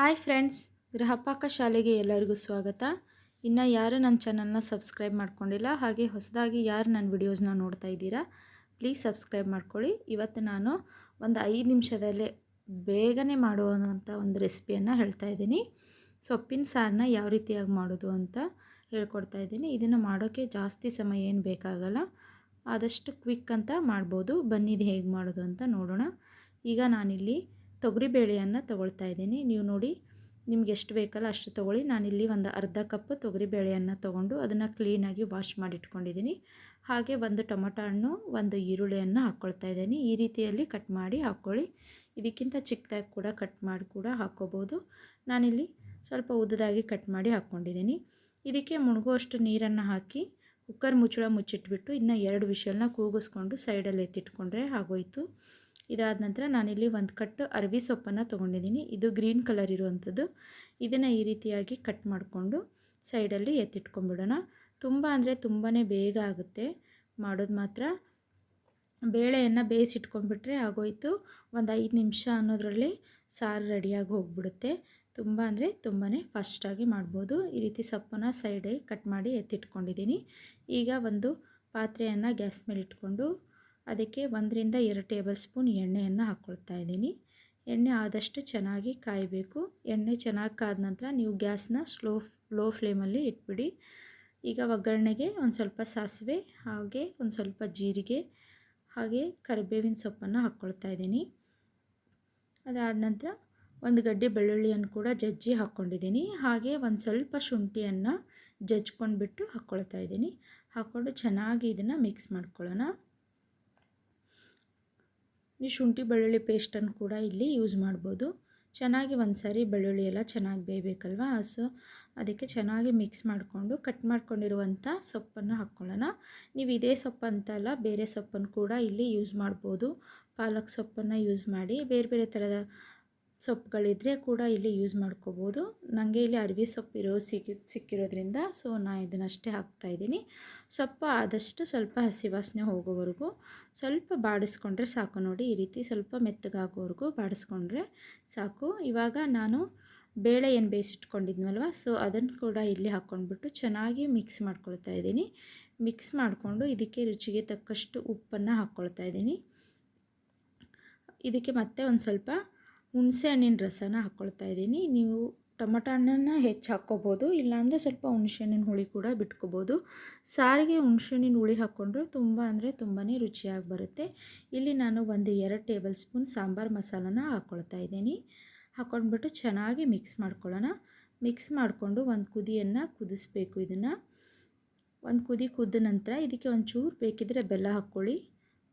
Hi friends, Gruhapaka ಶಾಲೆಗೆ ಎಲ್ಲರಿಗೂ ಸ್ವಾಗತ. ಇನ್ನು ಯಾರು ನನ್ನ ಚಾನಲ್ನ ಸಬ್ಸ್ಕ್ರೈಬ್ ಮಾಡ್ಕೊಂಡಿಲ್ಲ, ಹಾಗೆ ಹೊಸದಾಗಿ ಯಾರು ನನ್ನ ವಿಡಿಯೋಸ್ನ ನೋಡ್ತಾ ಇದ್ದೀರಾ ಪ್ಲೀಸ್ ಸಬ್ಸ್ಕ್ರೈಬ್ ಮಾಡ್ಕೊಳ್ಳಿ. ಇವತ್ತು ನಾನು ಒಂದು ಐದು ನಿಮಿಷದಲ್ಲೇ ಬೇಗನೆ ಮಾಡುವಂಥ ಒಂದು ರೆಸಿಪಿಯನ್ನು ಹೇಳ್ತಾ ಇದ್ದೀನಿ. ಸೊಪ್ಪಿನ ಸಾರನ್ನ ಯಾವ ರೀತಿಯಾಗಿ ಮಾಡೋದು ಅಂತ ಹೇಳ್ಕೊಡ್ತಾ ಇದ್ದೀನಿ. ಇದನ್ನು ಮಾಡೋಕ್ಕೆ ಜಾಸ್ತಿ ಸಮಯ ಏನು ಬೇಕಾಗಲ್ಲ, ಆದಷ್ಟು ಕ್ವಿಕ್ ಅಂತ ಮಾಡ್ಬೋದು. ಬನ್ನಿ, ಇದು ಹೇಗೆ ಮಾಡೋದು ಅಂತ ನೋಡೋಣ. ಈಗ ನಾನಿಲ್ಲಿ ತೊಗರಿಬೇಳೆಯನ್ನು ತೊಗೊಳ್ತಾ ಇದ್ದೀನಿ. ನೀವು ನೋಡಿ ನಿಮ್ಗೆ ಎಷ್ಟು ಬೇಕಲ್ಲ ಅಷ್ಟು ತೊಗೊಳ್ಳಿ. ನಾನಿಲ್ಲಿ ಒಂದು ಅರ್ಧ ಕಪ್ ತೊಗರಿಬೇಳೆಯನ್ನು ತೊಗೊಂಡು ಅದನ್ನು ಕ್ಲೀನಾಗಿ ವಾಶ್ ಮಾಡಿ ಇಟ್ಕೊಂಡಿದ್ದೀನಿ ಹಾಗೆ ಒಂದು ಟೊಮೊಟೊ ಹಣ್ಣು, ಒಂದು ಈರುಳ್ಳಿಯನ್ನು ಹಾಕ್ಕೊಳ್ತಾ ಇದ್ದೀನಿ. ಈ ರೀತಿಯಲ್ಲಿ ಕಟ್ ಮಾಡಿ ಹಾಕ್ಕೊಳ್ಳಿ ಇದಕ್ಕಿಂತ ಚಿಕ್ಕದಾಗಿ ಕೂಡ ಕಟ್ ಮಾಡಿ ಕೂಡ ಹಾಕ್ಕೋಬೋದು ನಾನಿಲ್ಲಿ ಸ್ವಲ್ಪ ಉದ್ದದಾಗಿ ಕಟ್ ಮಾಡಿ ಹಾಕ್ಕೊಂಡಿದ್ದೀನಿ ಇದಕ್ಕೆ ಮುಳುಗುವಷ್ಟು ನೀರನ್ನು ಹಾಕಿ ಕುಕ್ಕರ್ ಮುಚ್ಚಳ ಮುಚ್ಚಿಟ್ಬಿಟ್ಟು ಇದನ್ನ ಎರಡು ವಿಷಲನ್ನ ಕೂಗಿಸ್ಕೊಂಡು ಸೈಡಲ್ಲಿ ಎತ್ತಿಟ್ಕೊಂಡ್ರೆ ಆಗೋಯ್ತು. ಇದಾದ ನಂತರ ನಾನಿಲ್ಲಿ ಒಂದು ಕಟ್ಟು ಅರವಿ ಸೊಪ್ಪನ್ನು ತೊಗೊಂಡಿದ್ದೀನಿ. ಇದು ಗ್ರೀನ್ ಕಲರ್ ಇರುವಂಥದ್ದು. ಇದನ್ನು ಈ ರೀತಿಯಾಗಿ ಕಟ್ ಮಾಡಿಕೊಂಡು ಸೈಡಲ್ಲಿ ಎತ್ತಿಟ್ಕೊಂಡ್ಬಿಡೋಣ. ತುಂಬ ಅಂದರೆ ತುಂಬಾ ಬೇಗ ಆಗುತ್ತೆ. ಮಾಡೋದು ಮಾತ್ರ. ಬೇಳೆಯನ್ನು ಬೇಯಿಸಿಟ್ಕೊಂಡ್ಬಿಟ್ರೆ ಆಗೋಯ್ತು. ಒಂದು ಐದು ನಿಮಿಷ ಅನ್ನೋದರಲ್ಲಿ ಸಾರು ರೆಡಿಯಾಗಿ ಹೋಗ್ಬಿಡುತ್ತೆ. ತುಂಬ ಅಂದರೆ ತುಂಬಾ ಫಾಸ್ಟಾಗಿ ಮಾಡ್ಬೋದು. ಈ ರೀತಿ ಸೊಪ್ಪನ್ನು ಸೈಡಿಗೆ ಕಟ್ ಮಾಡಿ ಎತ್ತಿಟ್ಕೊಂಡಿದ್ದೀನಿ. ಈಗ ಒಂದು ಪಾತ್ರೆಯನ್ನು ಗ್ಯಾಸ್ ಮೇಲೆ ಇಟ್ಕೊಂಡು ಅದಕ್ಕೆ ಒಂದರಿಂದ ಎರಡು ಟೇಬಲ್ ಸ್ಪೂನ್ ಎಣ್ಣೆಯನ್ನು ಹಾಕ್ಕೊಳ್ತಾ ಇದ್ದೀನಿ. ಎಣ್ಣೆ ಆದಷ್ಟು ಚೆನ್ನಾಗಿ ಕಾಯಬೇಕು. ಎಣ್ಣೆ ಚೆನ್ನಾಗಿ ಕಾದ ನಂತರ ನೀವು ಗ್ಯಾಸ್ನ ಸ್ಲೋ ಲೋ ಫ್ಲೇಮಲ್ಲಿ ಇಟ್ಬಿಡಿ. ಈಗ ಒಗ್ಗರಣೆಗೆ ಒಂದು ಸ್ವಲ್ಪ ಸಾಸಿವೆ, ಹಾಗೆ ಒಂದು ಸ್ವಲ್ಪ ಜೀರಿಗೆ, ಹಾಗೆ ಕರಿಬೇವಿನ ಸೊಪ್ಪನ್ನು ಹಾಕ್ಕೊಳ್ತಾ ಇದ್ದೀನಿ. ಅದಾದ ನಂತರ ಒಂದು ಗಡ್ಡೆ ಬೆಳ್ಳುಳ್ಳಿಯನ್ನು ಕೂಡ ಜಜ್ಜಿ ಹಾಕ್ಕೊಂಡಿದ್ದೀನಿ ಹಾಗೆ ಒಂದು ಸ್ವಲ್ಪ ಶುಂಠಿಯನ್ನು ಜಜ್ಕೊಂಡ್ಬಿಟ್ಟು ಹಾಕ್ಕೊಳ್ತಾ ಇದ್ದೀನಿ. ಹಾಕ್ಕೊಂಡು ಚೆನ್ನಾಗಿ ಇದನ್ನು ಮಿಕ್ಸ್ ಮಾಡ್ಕೊಳ್ಳೋಣ. ನೀವು ಶುಂಠಿ, ಬೆಳ್ಳುಳ್ಳಿ ಪೇಸ್ಟನ್ನು ಕೂಡ ಇಲ್ಲಿ ಯೂಸ್ ಮಾಡ್ಬೋದು. ಚೆನ್ನಾಗಿ ಒಂದು ಸಾರಿ ಬೆಳ್ಳುಳ್ಳಿ ಎಲ್ಲ ಚೆನ್ನಾಗಿ ಬೇಯಬೇಕಲ್ವ? ಸೊ ಅದಕ್ಕೆ ಚೆನ್ನಾಗಿ ಮಿಕ್ಸ್ ಮಾಡಿಕೊಂಡು ಕಟ್ ಮಾಡ್ಕೊಂಡಿರುವಂಥ ಸೊಪ್ಪನ್ನು ಹಾಕ್ಕೊಳ್ಳೋಣ ನೀವು ಇದೇ ಸೊಪ್ಪು ಅಂತಲ್ಲ ಬೇರೆ ಸೊಪ್ಪನ್ನು ಕೂಡ ಇಲ್ಲಿ ಯೂಸ್ ಮಾಡ್ಬೋದು. ಪಾಲಕ್ ಸೊಪ್ಪನ್ನು ಯೂಸ್ ಮಾಡಿ, ಬೇರೆ ಬೇರೆ ಥರದ ಸೊಪ್ಪುಗಳಿದ್ರೆ ಕೂಡ ಇಲ್ಲಿ ಯೂಸ್ ಮಾಡ್ಕೋಬೋದು. ನನಗೆ ಇಲ್ಲಿ ಅರಿವಿ ಸೊಪ್ಪು ಇರೋ ಸಿಕ್ಕಿ ಸಿಕ್ಕಿರೋದ್ರಿಂದ ಸೊ ನಾನು ಇದನ್ನಷ್ಟೇ ಹಾಕ್ತಾಯಿದ್ದೀನಿ ಸೊಪ್ಪು ಆದಷ್ಟು ಸ್ವಲ್ಪ ಹಸಿ ವಾಸನೆ ಹೋಗೋವರೆಗೂ ಸ್ವಲ್ಪ ಬಾಡಿಸ್ಕೊಂಡ್ರೆ ಸಾಕು ನೋಡಿ. ಈ ರೀತಿ ಸ್ವಲ್ಪ ಮೆತ್ತಗಾಗೋವರೆಗೂ ಬಾಡಿಸ್ಕೊಂಡ್ರೆ ಸಾಕು. ಇವಾಗ ನಾನು ಬೇಳೆ ಏನು ಬೇಯಿಸಿಟ್ಕೊಂಡಿದ್ನಲ್ವ ಸೊ ಅದನ್ನು ಕೂಡ ಇಲ್ಲಿ ಹಾಕ್ಕೊಂಡ್ಬಿಟ್ಟು ಚೆನ್ನಾಗಿ ಮಿಕ್ಸ್ ಮಾಡ್ಕೊಳ್ತಾ ಇದ್ದೀನಿ. ಮಿಕ್ಸ್ ಮಾಡಿಕೊಂಡು ಇದಕ್ಕೆ ರುಚಿಗೆ ತಕ್ಕಷ್ಟು ಉಪ್ಪನ್ನು ಹಾಕ್ಕೊಳ್ತಾ ಇದ್ದೀನಿ. ಇದಕ್ಕೆ ಮತ್ತೆ ಒಂದು ಸ್ವಲ್ಪ ಹುಣಸೆ ಹಣ್ಣಿನ ರಸನ ಹಾಕ್ಕೊಳ್ತಾ ಇದ್ದೀನಿ. ನೀವು ಟೊಮಟೊ ಹಣ್ಣನ್ನು ಹೆಚ್ಚು ಹಾಕ್ಕೋಬೋದು, ಇಲ್ಲಾಂದರೆ ಸ್ವಲ್ಪ ಹುಣಸೆ ಹಣ್ಣಿನ ಹುಳಿ ಕೂಡ ಬಿಟ್ಕೋಬೋದು. ಸಾರಿಗೆ ಹುಣಸೆ ಹಣ್ಣಿನ ಹುಳಿ ಹಾಕ್ಕೊಂಡ್ರೆ ತುಂಬ ಅಂದರೆ ತುಂಬಾ ರುಚಿಯಾಗಿ ಬರುತ್ತೆ. ಇಲ್ಲಿ ನಾನು ಒಂದು ಎರಡು ಟೇಬಲ್ ಸ್ಪೂನ್ ಸಾಂಬಾರು ಮಸಾಲನ ಹಾಕ್ಕೊಳ್ತಾ ಇದ್ದೀನಿ. ಹಾಕ್ಕೊಂಡ್ಬಿಟ್ಟು ಚೆನ್ನಾಗಿ ಮಿಕ್ಸ್ ಮಾಡ್ಕೊಳ್ಳೋಣ. ಮಿಕ್ಸ್ ಮಾಡಿಕೊಂಡು ಒಂದು ಕುದಿಯನ್ನು ಕುದಿಸ್ಬೇಕು ಇದನ್ನು. ಒಂದು ಕುದಿ ಕುದ್ದ ನಂತರ ಇದಕ್ಕೆ ಒಂಚೂರು ಬೇಕಿದ್ದರೆ ಬೆಲ್ಲ ಹಾಕ್ಕೊಳ್ಳಿ.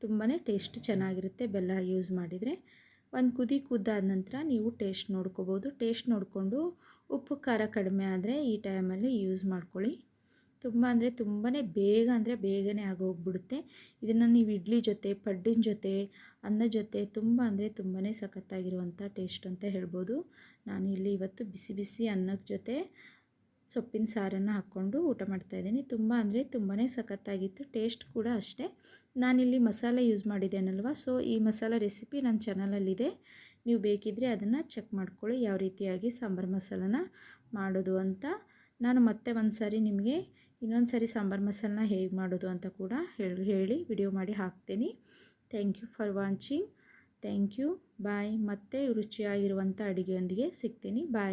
ತುಂಬಾ ಟೇಸ್ಟ್ ಚೆನ್ನಾಗಿರುತ್ತೆ ಬೆಲ್ಲ ಯೂಸ್ ಮಾಡಿದರೆ. ಒಂದು ಕುದಿ ಕುದ್ದಾದ ನಂತರ ನೀವು ಟೇಸ್ಟ್ ನೋಡ್ಕೋಬೋದು. ಟೇಸ್ಟ್ ನೋಡಿಕೊಂಡು ಉಪ್ಪು, ಖಾರ ಕಡಿಮೆ ಆದರೆ ಈ ಟೈಮಲ್ಲಿ ಯೂಸ್ ಮಾಡ್ಕೊಳ್ಳಿ. ತುಂಬ ಅಂದರೆ ತುಂಬಾ ಬೇಗ ಅಂದರೆ ಬೇಗನೆ ಆಗೋಗ್ಬಿಡುತ್ತೆ. ಇದನ್ನು ನೀವು ಇಡ್ಲಿ ಜೊತೆ, ಪಡ್ಡಿನ ಜೊತೆ, ಅನ್ನ ಜೊತೆ ತುಂಬ ಅಂದರೆ ತುಂಬಾ ಸಖತ್ತಾಗಿರುವಂಥ ಟೇಸ್ಟ್ ಅಂತ ಹೇಳ್ಬೋದು. ಇಲ್ಲಿ ಇವತ್ತು ಬಿಸಿ ಬಿಸಿ ಅನ್ನದ ಜೊತೆ ಸೊಪ್ಪಿನ ಸಾರನ್ನು ಹಾಕ್ಕೊಂಡು ಊಟ ಮಾಡ್ತಾಯಿದ್ದೀನಿ ತುಂಬ ಅಂದರೆ ತುಂಬಾ ಸಖತ್ತಾಗಿತ್ತು. ಟೇಸ್ಟ್ ಕೂಡ ಅಷ್ಟೇ. ನಾನಿಲ್ಲಿ ಮಸಾಲೆ ಯೂಸ್ ಮಾಡಿದ್ದೇನಲ್ವ? ಸೊ, ಈ ಮಸಾಲ ರೆಸಿಪಿ ನನ್ನ ಚಾನಲಲ್ಲಿದೆ. ನೀವು ಬೇಕಿದ್ದರೆ ಅದನ್ನು ಚೆಕ್ ಮಾಡ್ಕೊಳ್ಳಿ. ಯಾವ ರೀತಿಯಾಗಿ ಸಾಂಬಾರು ಮಸಾಲನ ಮಾಡೋದು ಅಂತ. ನಾನು ಮತ್ತೆ ಒಂದು ಸಾರಿ ನಿಮಗೆ ಇನ್ನೊಂದು ಸಾರಿ ಸಾಂಬಾರು ಮಸಾಲನ ಹೇಗೆ ಮಾಡೋದು ಅಂತ ಕೂಡ ಹೇಳಿ ಹೇಳಿ ವಿಡಿಯೋ ಮಾಡಿ ಹಾಕ್ತೀನಿ. Thank you for watching. Thank you. Bye. ಮತ್ತೆ ರುಚಿಯಾಗಿರುವಂಥ ಅಡುಗೆಯೊಂದಿಗೆ ಸಿಗ್ತೀನಿ. ಬಾಯ್.